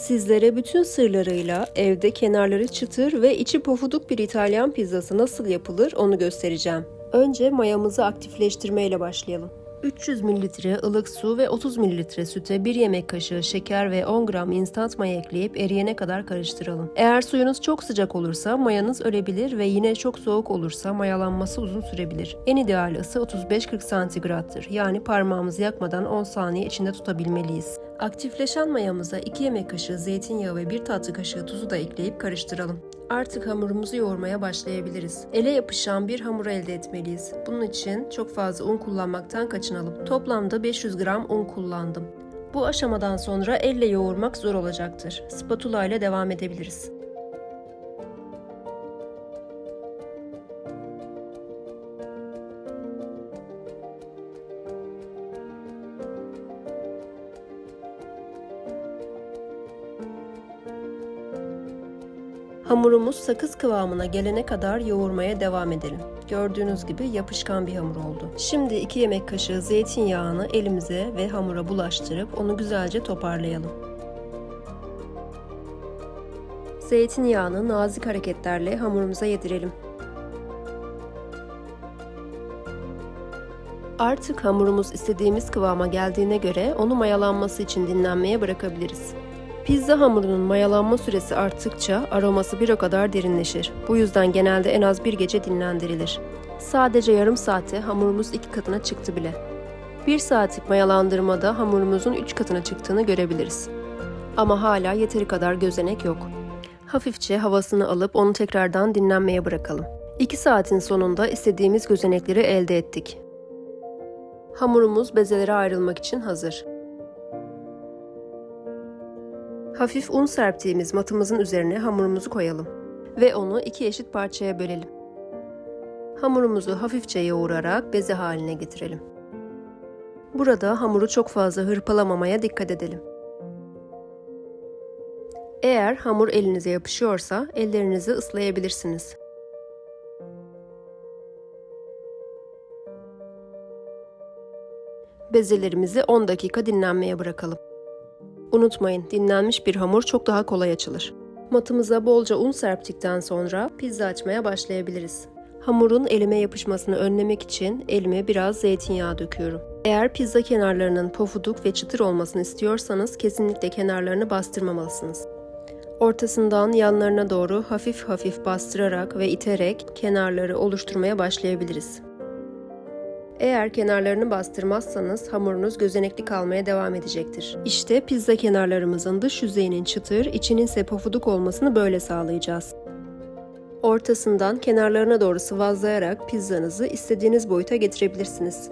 Sizlere bütün sırlarıyla evde kenarları çıtır ve içi pofuduk bir İtalyan pizzası nasıl yapılır onu göstereceğim. Önce mayamızı aktifleştirmeyle başlayalım. 300 ml ılık su ve 30 ml süte 1 yemek kaşığı şeker ve 10 gram instant maya ekleyip eriyene kadar karıştıralım. Eğer suyunuz çok sıcak olursa mayanız ölebilir ve yine çok soğuk olursa mayalanması uzun sürebilir. En ideal ısı 35-40 santigrattır. Yani parmağımızı yakmadan 10 saniye içinde tutabilmeliyiz. Aktifleşen mayamıza 2 yemek kaşığı zeytinyağı ve 1 tatlı kaşığı tuzu da ekleyip karıştıralım. Artık hamurumuzu yoğurmaya başlayabiliriz. Ele yapışan bir hamur elde etmeliyiz. Bunun için çok fazla un kullanmaktan kaçınalım. Toplamda 500 gram un kullandım. Bu aşamadan sonra elle yoğurmak zor olacaktır. Spatula ile devam edebiliriz. Hamurumuz sakız kıvamına gelene kadar yoğurmaya devam edelim. Gördüğünüz gibi yapışkan bir hamur oldu. Şimdi 2 yemek kaşığı zeytinyağını elimize ve hamura bulaştırıp onu güzelce toparlayalım. Zeytinyağını nazik hareketlerle hamurumuza yedirelim. Artık hamurumuz istediğimiz kıvama geldiğine göre onu mayalanması için dinlenmeye bırakabiliriz. Pizza hamurunun mayalanma süresi arttıkça aroması bir o kadar derinleşir. Bu yüzden genelde en az bir gece dinlendirilir. Sadece yarım saate hamurumuz iki katına çıktı bile. Bir saatlik mayalandırmada hamurumuzun üç katına çıktığını görebiliriz. Ama hala yeteri kadar gözenek yok. Hafifçe havasını alıp onu tekrardan dinlenmeye bırakalım. 2 saatin sonunda istediğimiz gözenekleri elde ettik. Hamurumuz bezelere ayrılmak için hazır. Hafif un serptiğimiz matımızın üzerine hamurumuzu koyalım ve onu iki eşit parçaya bölelim. Hamurumuzu hafifçe yoğurarak beze haline getirelim. Burada hamuru çok fazla hırpalamamaya dikkat edelim. Eğer hamur elinize yapışıyorsa ellerinizi ıslayabilirsiniz. Bezelerimizi 10 dakika dinlenmeye bırakalım. Unutmayın, dinlenmiş bir hamur çok daha kolay açılır. Matımıza bolca un serptikten sonra pizza açmaya başlayabiliriz. Hamurun elime yapışmasını önlemek için elime biraz zeytinyağı döküyorum. Eğer pizza kenarlarının pofuduk ve çıtır olmasını istiyorsanız kesinlikle kenarlarını bastırmamalısınız. Ortasından yanlarına doğru hafif hafif bastırarak ve iterek kenarları oluşturmaya başlayabiliriz. Eğer kenarlarını bastırmazsanız hamurunuz gözenekli kalmaya devam edecektir. İşte pizza kenarlarımızın dış yüzeyinin çıtır, içinin ise pofuduk olmasını böyle sağlayacağız. Ortasından kenarlarına doğru sıvazlayarak pizzanızı istediğiniz boyuta getirebilirsiniz.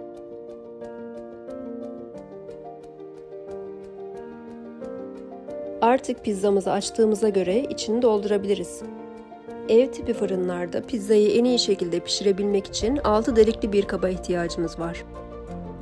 Artık pizzamızı açtığımıza göre içini doldurabiliriz. Ev tipi fırınlarda pizzayı en iyi şekilde pişirebilmek için altı delikli bir kaba ihtiyacımız var.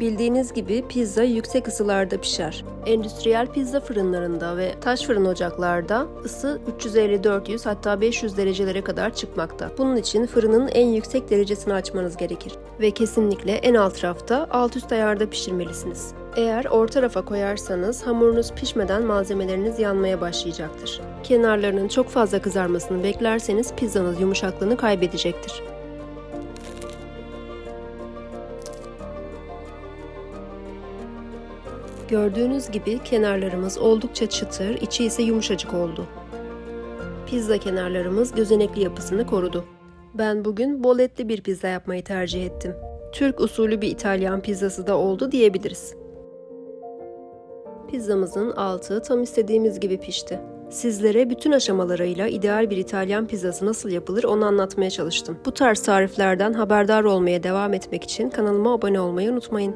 Bildiğiniz gibi pizza yüksek ısılarda pişer. Endüstriyel pizza fırınlarında ve taş fırın ocaklarda ısı 350-400 hatta 500 derecelere kadar çıkmakta. Bunun için fırının en yüksek derecesini açmanız gerekir. Ve kesinlikle en alt rafta alt üst ayarda pişirmelisiniz. Eğer orta rafa koyarsanız hamurunuz pişmeden malzemeleriniz yanmaya başlayacaktır. Kenarlarının çok fazla kızarmasını beklerseniz pizzanız yumuşaklığını kaybedecektir. Gördüğünüz gibi kenarlarımız oldukça çıtır, içi ise yumuşacık oldu. Pizza kenarlarımız gözenekli yapısını korudu. Ben bugün bol etli bir pizza yapmayı tercih ettim. Türk usulü bir İtalyan pizzası da oldu diyebiliriz. Pizzamızın altı tam istediğimiz gibi pişti. Sizlere bütün aşamalarıyla ideal bir İtalyan pizzası nasıl yapılır onu anlatmaya çalıştım. Bu tarz tariflerden haberdar olmaya devam etmek için kanalıma abone olmayı unutmayın.